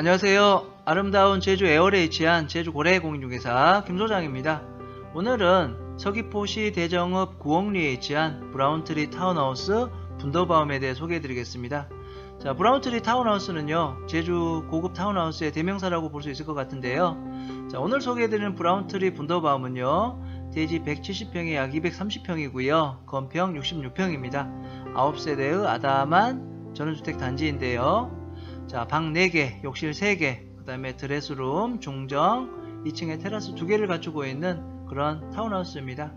안녕하세요. 아름다운 제주 에어레 위치한 제주 고래 공인중개사 김소장입니다. 오늘은 서귀포시 대정읍 구옥리에 위치한 브라운트리 타운하우스 분더바움에 대해 소개해드리겠습니다. 자, 브라운트리 타운하우스는요, 제주 고급 타운하우스의 대명사라고 볼 수 있을 것 같은데요. 자, 오늘 소개해드리는 브라운트리 분더바움은요, 대지 170평에 약 230평이고요, 건평 66평입니다. 9세대의 아담한 전원주택 단지인데요. 자, 방 4개, 욕실 3개, 그 다음에 드레스룸, 중정, 2층에 테라스 2개를 갖추고 있는 그런 타운하우스입니다.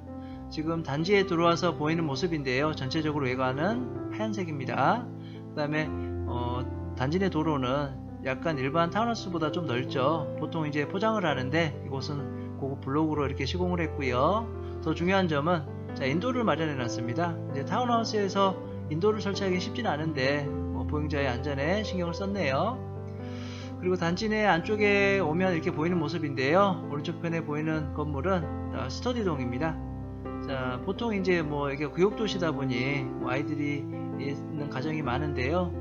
지금 단지에 들어와서 보이는 모습인데요. 전체적으로 외관은 하얀색입니다. 그 다음에 어, 단지 내 도로는 약간 일반 타운하우스보다 좀 넓죠. 보통 이제 포장을 하는데 이곳은 고급 블록으로 이렇게 시공을 했고요. 더 중요한 점은 자, 인도를 마련해 놨습니다. 이제 타운하우스에서 인도를 설치하기 쉽진 않은데 뭐 보행자의 안전에 신경을 썼네요. 그리고 단지 내 안쪽에 오면 이렇게 보이는 모습인데요. 오른쪽 편에 보이는 건물은 다 스터디동입니다. 자, 보통 이제 뭐 이게 구역도시다 보니 뭐 아이들이 있는 가정이 많은데요.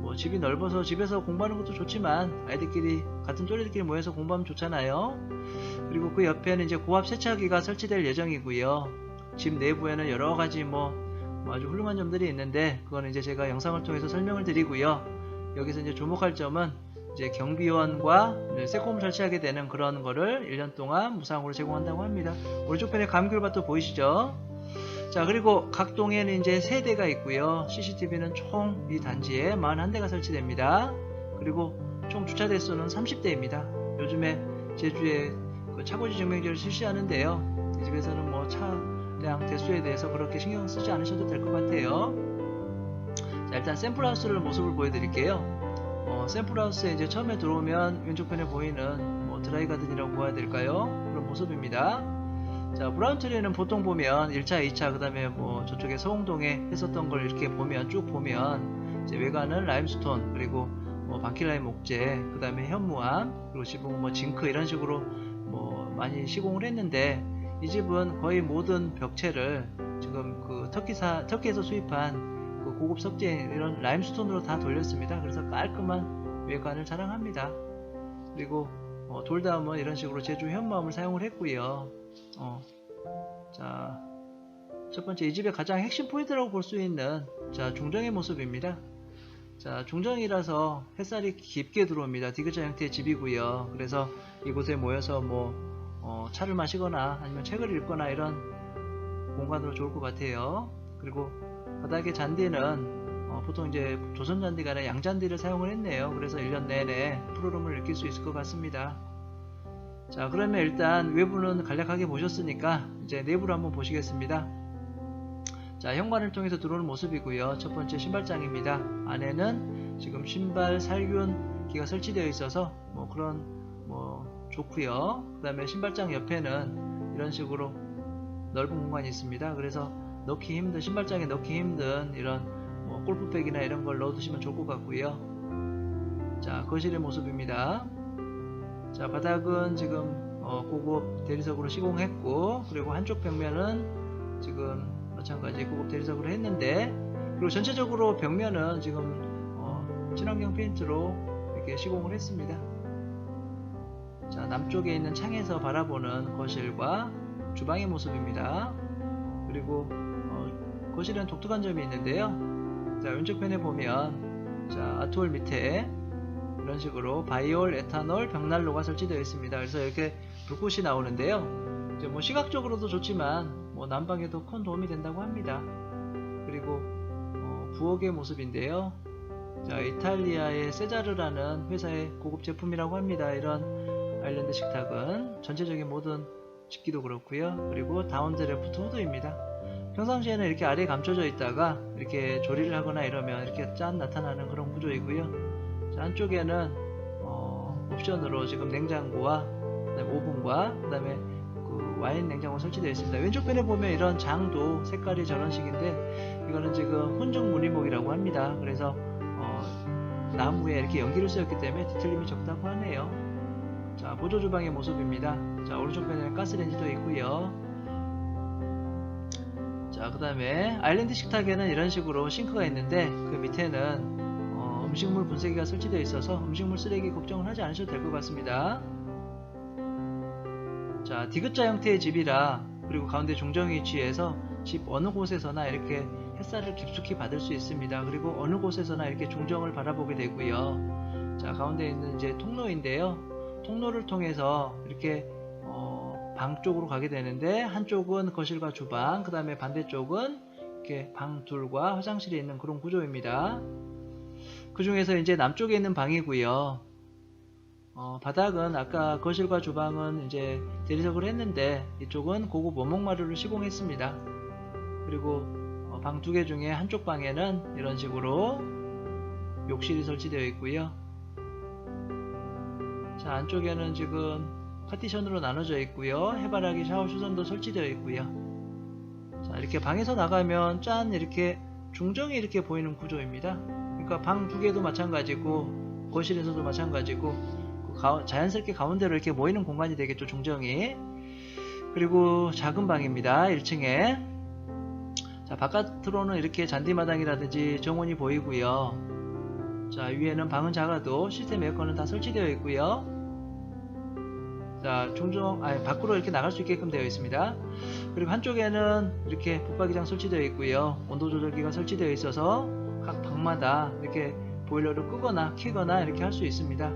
뭐 집이 넓어서 집에서 공부하는 것도 좋지만 아이들끼리 같은 또래들끼리 모여서 공부하면 좋잖아요. 그리고 그 옆에는 이제 고압 세차기가 설치될 예정이고요. 집 내부에는 여러 가지 뭐, 뭐 아주 훌륭한 점들이 있는데 그거는 이제 제가 영상을 통해서 설명을 드리고요. 여기서 이제 주목할 점은 이제 경비원과 이제 세콤을 설치하게 되는 그런 거를 1년 동안 무상으로 제공한다고 합니다. 오른쪽 편에 감귤밭도 보이시죠? 자 그리고 각 동에는 이제 세 대가 있고요. CCTV는 총 이 단지에 41대가 설치됩니다. 그리고 총 주차 대수는 30대입니다. 요즘에 제주에 그 차고지 증명제를 실시하는데요. 이 집에서는 뭐차 량 대수에 대해서 그렇게 신경 쓰지 않으셔도 될 것 같아요. 자 일단 샘플하우스를 모습을 보여드릴게요. 어, 샘플하우스에 이제 처음에 들어오면 왼쪽편에 보이는 뭐 드라이가든이라고 보아야 될까요? 그런 모습입니다. 자, 브라운 트리는 보통 보면 1차, 2차, 그 다음에 뭐 저쪽에 서홍동에 했었던 걸 이렇게 보면 쭉 보면 이제 외관은 라임스톤, 그리고 뭐 바퀴라인 목재, 그 다음에 현무암, 그리고 지붕 뭐 징크 이런 식으로 뭐 많이 시공을 했는데 이 집은 거의 모든 벽체를 지금 그 터키사, 터키에서 수입한 그 고급 석재 이런 라임스톤으로 다 돌렸습니다. 그래서 깔끔한 외관을 자랑합니다. 그리고 어, 돌담은 이런 식으로 제주 현무암을 사용을 했고요. 어, 자, 첫 번째 이 집의 가장 핵심 포인트라고 볼 수 있는 자 중정의 모습입니다. 자 중정이라서 햇살이 깊게 들어옵니다. 디귿자 형태의 집이고요. 그래서 이곳에 모여서 뭐 어, 차를 마시거나 아니면 책을 읽거나 이런 공간으로 좋을 것 같아요. 그리고 바닥의 잔디는 어, 보통 이제 조선 잔디가 아니라 양잔디를 사용을 했네요. 그래서 1년 내내 푸르름을 느낄 수 있을 것 같습니다. 자, 그러면 일단 외부는 간략하게 보셨으니까 이제 내부를 한번 보시겠습니다. 자, 현관을 통해서 들어오는 모습이고요. 첫 번째 신발장입니다. 안에는 지금 신발 살균 기가 설치되어 있어서 뭐 그런 뭐 좋고요. 그 다음에 신발장 옆에는 이런 식으로 넓은 공간이 있습니다. 그래서 넣기 힘든 신발장에 넣기 힘든 이런 뭐 골프백이나 이런 걸 넣어두시면 좋을 것 같고요. 자, 거실의 모습입니다. 자 바닥은 지금 어, 고급 대리석으로 시공했고 그리고 한쪽 벽면은 지금 마찬가지 고급 대리석으로 했는데 그리고 전체적으로 벽면은 지금 어, 친환경 페인트로 이렇게 시공을 했습니다. 자 남쪽에 있는 창에서 바라보는 거실과 주방의 모습입니다. 그리고 어, 거실은 독특한 점이 있는데요. 자 왼쪽 편에 보면 자 아트홀 밑에 이런 식으로 바이올, 에탄올, 벽난로가 설치되어 있습니다. 그래서 이렇게 불꽃이 나오는데요. 이제 뭐 시각적으로도 좋지만 뭐 난방에도 큰 도움이 된다고 합니다. 그리고 어, 부엌의 모습인데요. 자, 이탈리아의 세자르라는 회사의 고급 제품이라고 합니다. 이런 아일랜드 식탁은 전체적인 모든 집기도 그렇고요. 그리고 다운드 레프트 후드입니다. 평상시에는 이렇게 아래에 감춰져 있다가 이렇게 조리를 하거나 이러면 이렇게 짠 나타나는 그런 구조이고요. 자, 한쪽에는 어, 옵션으로 지금 냉장고와 그다음에 오븐과 그다음에 그 와인 냉장고 설치되어 있습니다. 왼쪽 편에 보면 이런 장도 색깔이 저런 식인데 이거는 지금 혼종 무늬목이라고 합니다. 그래서 어, 나무에 이렇게 연기를 쓰였기 때문에 뒤틀림이 적다고 하네요. 자 보조 주방의 모습입니다. 자 오른쪽 편에는 가스레인지도 있고요. 자 그 다음에 아일랜드 식탁에는 이런 식으로 싱크가 있는데 그 밑에는 어, 음식물 분쇄기가 설치되어 있어서 음식물 쓰레기 걱정을 하지 않으셔도 될 것 같습니다. 자, 디귿자 형태의 집이라 그리고 가운데 중정이 위치해서 집 어느 곳에서나 이렇게 햇살을 깊숙이 받을 수 있습니다. 그리고 어느 곳에서나 이렇게 중정을 바라보게 되고요. 자, 가운데 있는 이제 통로인데요. 통로를 통해서 이렇게 어, 방 쪽으로 가게 되는데 한쪽은 거실과 주방, 그 다음에 반대쪽은 이렇게 방 둘과 화장실이 있는 그런 구조입니다. 그 중에서 이제 남쪽에 있는 방이고요. 어, 바닥은 아까 거실과 주방은 이제 대리석을 했는데 이쪽은 고급 원목마루를 시공했습니다. 그리고 어, 방두 개 중에 한쪽 방에는 이런 식으로 욕실이 설치되어 있고요. 자 안쪽에는 지금 파티션으로 나눠져 있고요. 해바라기 샤워 수전도 설치되어 있고요. 자 이렇게 방에서 나가면 짠 이렇게 중정이 이렇게 보이는 구조입니다. 그러니까 방 두 개도 마찬가지고 거실에서도 마찬가지고 그 가- 자연스럽게 가운데로 이렇게 모이는 공간이 되겠죠 중정이. 그리고 작은 방입니다. 1층에. 자 바깥으로는 이렇게 잔디마당이라든지 정원이 보이고요. 자 위에는 방은 작아도 시스템 에어컨은 다 설치되어 있고요. 자 중정 아니 밖으로 이렇게 나갈 수 있게끔 되어 있습니다. 그리고 한쪽에는 이렇게 붙박이장 설치되어 있고요. 온도 조절기가 설치되어 있어서 각 방마다 이렇게 보일러를 끄거나 켜거나 이렇게 할 수 있습니다.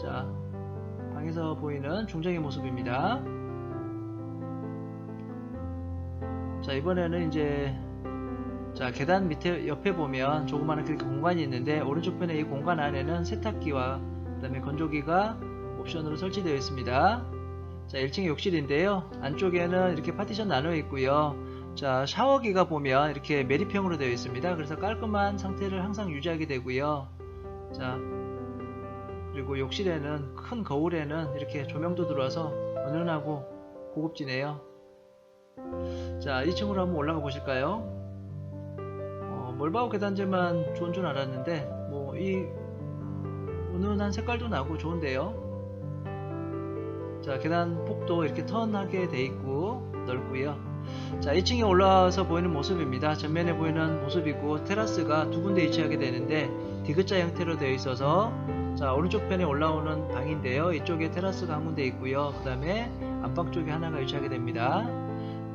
자 방에서 보이는 중정의 모습입니다. 자 이번에는 이제 자 계단 밑에 옆에 보면 조그마한 그렇게 공간이 있는데 오른쪽 편에 이 공간 안에는 세탁기와 그 다음에 건조기가 옵션으로 설치되어 있습니다. 자 1층에 욕실인데요. 안쪽에는 이렇게 파티션 나눠 있고요. 자 샤워기가 보면 이렇게 메리평으로 되어 있습니다. 그래서 깔끔한 상태를 항상 유지하게 되고요. 자 그리고 욕실에는 큰 거울에는 이렇게 조명도 들어와서 은은하고 고급지네요. 자 2층으로 한번 올라가 보실까요? 어, 멀바우 계단제만 좋은 줄 알았는데 뭐 이 은은한 색깔도 나고 좋은데요. 자 계단 폭도 이렇게 턴하게 돼 있고 넓고요. 자 2층에 올라와서 보이는 모습입니다. 전면에 보이는 모습이고 테라스가 두 군데 위치하게 되는데 디귿자 형태로 되어 있어서 자 오른쪽 편에 올라오는 방인데요. 이쪽에 테라스가 한 군데 있고요. 그 다음에 안방 쪽에 하나가 위치하게 됩니다.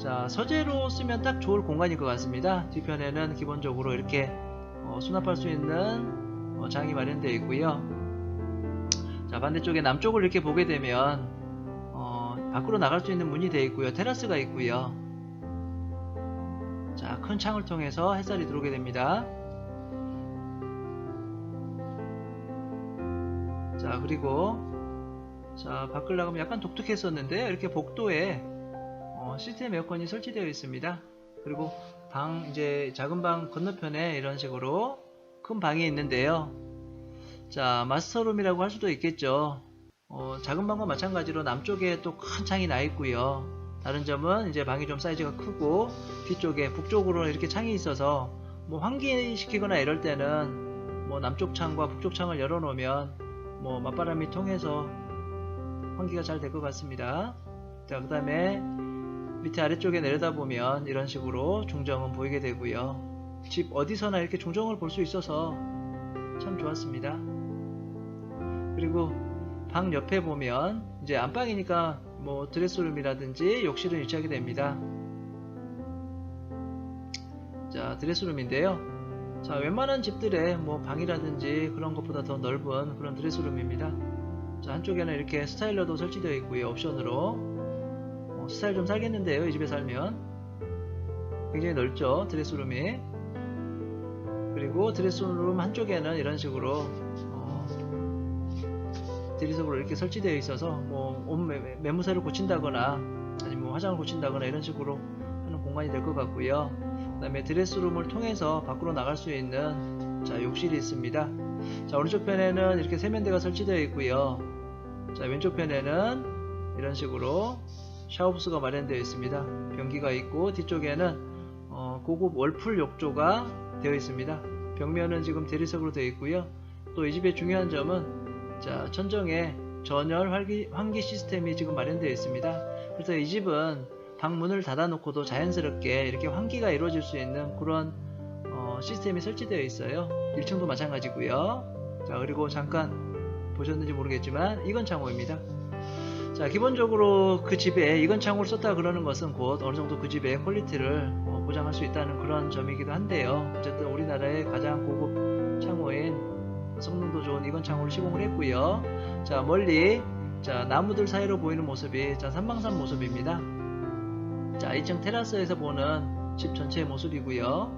자 서재로 쓰면 딱 좋을 공간일 것 같습니다. 뒤편에는 기본적으로 이렇게 어, 수납할 수 있는 어, 장이 마련되어 있고요. 자 반대쪽에 남쪽을 이렇게 보게 되면 어, 밖으로 나갈 수 있는 문이 되어 있고요. 테라스가 있고요. 자큰 창을 통해서 햇살이 들어오게 됩니다. 자 그리고 자 밖을 나가면 약간 독특했었는데 이렇게 복도에 어, 시스템 에어컨이 설치되어 있습니다. 그리고 방 이제 작은 방 건너편에 이런 식으로 큰 방이 있는데요. 자 마스터룸이라고 할 수도 있겠죠. 어, 작은 방과 마찬가지로 남쪽에 또 큰 창이 나 있고요. 다른 점은 이제 방이 좀 사이즈가 크고 뒤쪽에 북쪽으로 이렇게 창이 있어서 뭐 환기시키거나 이럴 때는 뭐 남쪽 창과 북쪽 창을 열어놓으면 뭐 맞바람이 통해서 환기가 잘 될 것 같습니다. 자, 그 다음에 밑에 아래쪽에 내려다보면 이런 식으로 중정은 보이게 되고요. 집 어디서나 이렇게 중정을 볼 수 있어서 참 좋았습니다. 그리고 방 옆에 보면 이제 안방이니까 뭐 드레스룸이라든지 욕실은 위치하게 됩니다. 자, 드레스룸인데요. 자, 웬만한 집들의 뭐 방이라든지 그런 것보다 더 넓은 그런 드레스룸입니다. 자, 한쪽에는 이렇게 스타일러도 설치되어 있고요. 옵션으로. 어, 스타일 좀 살겠는데요. 이 집에 살면. 굉장히 넓죠. 드레스룸이. 그리고 드레스룸 한쪽에는 이런 식으로 어, 대리석으로 이렇게 설치되어 있어서 뭐옷 매무새를 고친다거나 아니면 뭐 화장을 고친다거나 이런 식으로 하는 공간이 될 것 같고요. 그 다음에 드레스룸을 통해서 밖으로 나갈 수 있는 자 욕실이 있습니다. 자 오른쪽 편에는 이렇게 세면대가 설치되어 있고요. 자 왼쪽 편에는 이런 식으로 샤워부스가 마련되어 있습니다. 변기가 있고 뒤쪽에는 어, 고급 월풀 욕조가 되어 있습니다. 벽면은 지금 대리석으로 되어 있고요. 또 이 집의 중요한 점은 자 천정에 전열 환기, 환기 시스템이 지금 마련되어 있습니다. 그래서 이 집은 방문을 닫아놓고도 자연스럽게 이렇게 환기가 이루어질 수 있는 그런 어, 시스템이 설치되어 있어요. 1층도 마찬가지고요. 자 그리고 잠깐 보셨는지 모르겠지만 이건 창호입니다. 자 기본적으로 그 집에 이건 창호를 썼다 그러는 것은 곧 어느 정도 그 집의 퀄리티를 어, 보장할 수 있다는 그런 점이기도 한데요. 어쨌든 우리나라의 가장 고급 창호인 성능도 좋은 이건 창호를 시공을 했고요. 자 멀리 자 나무들 사이로 보이는 모습이 자 산방산 모습입니다. 자 2층 테라스에서 보는 집 전체의 모습이고요.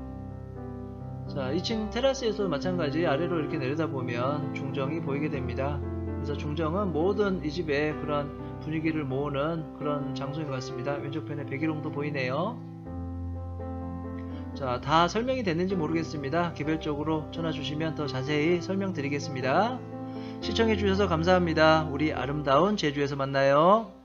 자 2층 테라스에서 마찬가지 아래로 이렇게 내려다보면 중정이 보이게 됩니다. 그래서 중정은 모든 이 집의 그런 분위기를 모으는 그런 장소인 것 같습니다. 왼쪽편에 백일홍도 보이네요. 자, 다 설명이 됐는지 모르겠습니다. 개별적으로 전화 주시면 더 자세히 설명드리겠습니다. 시청해주셔서 감사합니다. 우리 아름다운 제주에서 만나요.